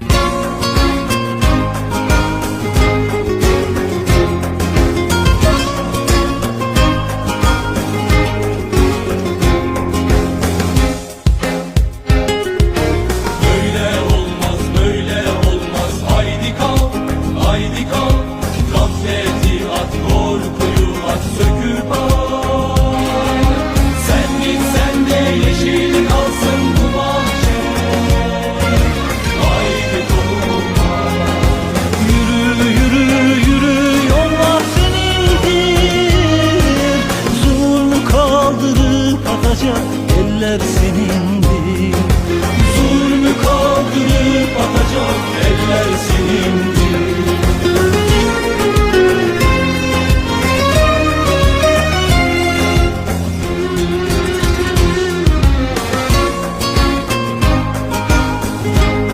Bye. tutacak eller senin.